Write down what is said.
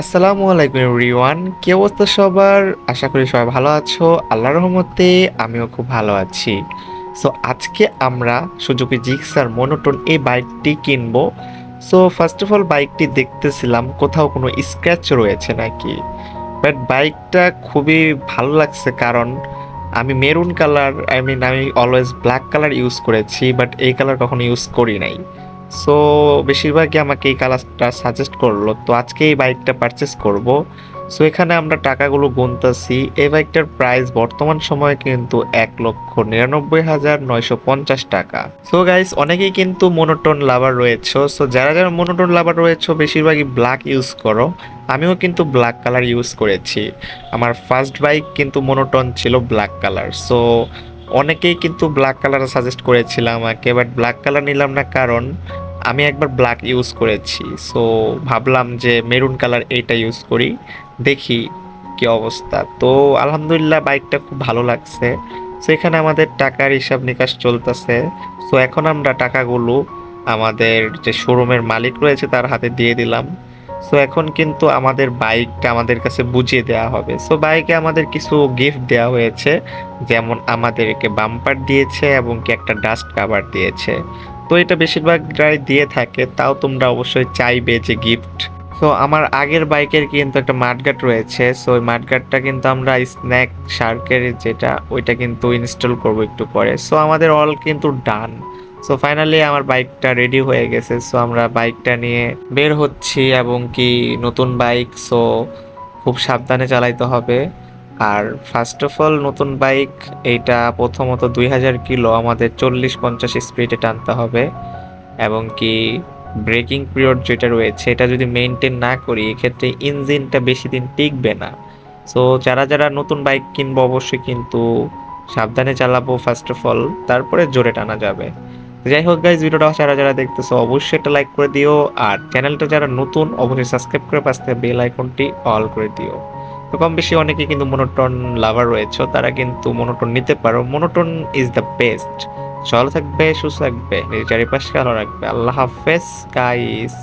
আসসালামু আলাইকুম এভরিওয়ান, কি অবস্থা সবার? আশা করি সবাই ভালো আছো। আল্লাহ রহমতে আমিও খুব ভালো আছি। সো আজকে আমরা সুজুকি জিক্সার মনোটন এই বাইকটি কিনবো। সো ফার্স্ট অফ অল বাইকটি দেখতেছিলাম, কোথাও কোনো স্ক্র্যাচ রয়েছে নাকি? বাট বাইকটা খুবই ভালো লাগছে কারণ আমি মেরুন কালার আই মিন আমি অলওয়েজ ব্ল্যাক কালার ইউজ করেছি বাট এই কালার কখনো ইউজ করি নাই। সো বেশিরভাগই আমাকে এই কালারটা সাজেস্ট করল। তো আজকে এই বাইকটা পারচেস করব। সো এখানে আমরা টাকাগুলো গুনতাছি। এই বাইকটার প্রাইস বর্তমান সময়ে কিন্তু এক লক্ষ নিরানব্বই হাজার নয়শো পঞ্চাশ টাকা। সো গাইস অনেকেই কিন্তু মনোটোন লাভার রয়েছে। সো যারা যারা মনোটোন লাভার রয়েছে, বেশিরভাগই ব্ল্যাক ইউজ করো। আমিও কিন্তু ব্ল্যাক কালার ইউজ করেছি। আমার ফার্স্ট বাইক কিন্তু মনোটোন ছিল ব্ল্যাক কালার সো অনেকেই কিন্তু ব্ল্যাক কালার সাজেস্ট করেছিল আমাকে বাট ব্ল্যাক কালার নিলাম না কারণ আমি একবার ব্ল্যাক ইউজ করেছি। সো ভাবলাম যে মেরুন কালার এইটা ইউজ করি, দেখি কি অবস্থা। তো আলহামদুলিল্লাহ বাইকটা খুব ভালো লাগছে। সো এখানে আমাদের টাকার হিসাব নিকাশ চলতেছে। সো এখন আমরা টাকাগুলো আমাদের যে শোরুমের মালিক রয়েছে তার হাতে দিয়ে দিলাম। সো এখন কিন্তু আমাদের বাইকটা আমাদের কাছে বুঝিয়ে দেওয়া হবে। সো বাইকে আমাদের কিছু গিফট দেওয়া হয়েছে। যেমন আমাদেরকে বাম্পার দিয়েছে এবং কি একটা ডাস্ট কাভার দিয়েছে। তো এটা বেশিরভাগ ড্রাই দিয়ে থাকে, তাও তোমরা অবশ্যই চাইবে যে গিফট সো আমার আগের বাইকের কিন্তু একটা মাঠগাট রয়েছে সো ওই মাঠগাটটা কিন্তু আমরা স্ন্যাক শার্কের যেটা, ওইটা কিন্তু ইনস্টল করব একটু পরে। সো আমাদের অল কিন্তু ডান সো ফাইনালি আমার বাইকটা রেডি হয়ে গেছে সো আমরা বাইকটা নিয়ে বের হচ্ছি এবং কি নতুন বাইক সো খুব সাবধানে চালাইতে হবে। আর ফার্স্ট অফ অল নতুন বাইক এইটা প্রথমত দুই হাজার কিলো আমাদের চল্লিশ পঞ্চাশ স্পিডে টানতে হবে। এবং কি ব্রেকিং পিরিয়ড যেটা রয়েছে, এটা যদি মেনটেন না করি, এক্ষেত্রে ইঞ্জিনটা বেশি দিন টিকবে না। সো যারা যারা নতুন বাইক কিনবো, অবশ্যই কিন্তু সাবধানে চালাবো ফার্স্ট অফ অল তারপরে জোরে টানা যাবে। যাই হোক গাইজ ভিডিওটা যারা যারা দেখতেছো, অবশ্যই একটা লাইক করে দিও। আর চ্যানেলটা যারা নতুন, অবশ্যই সাবস্ক্রাইব করে পাশে বেল আইকনটি অল করে দিও। তো কম বেশি অনেকে কিন্তু মনোটন লাভার রয়েছে, তারা কিন্তু মনোটন নিতে পারো। মনোটন ইজ দ্য বেস্ট ভালো থাকবে, সুস্থ থাকবে, নিজের চারিপাশে ভালো রাখবে। আল্লাহ হাফেজ গাইস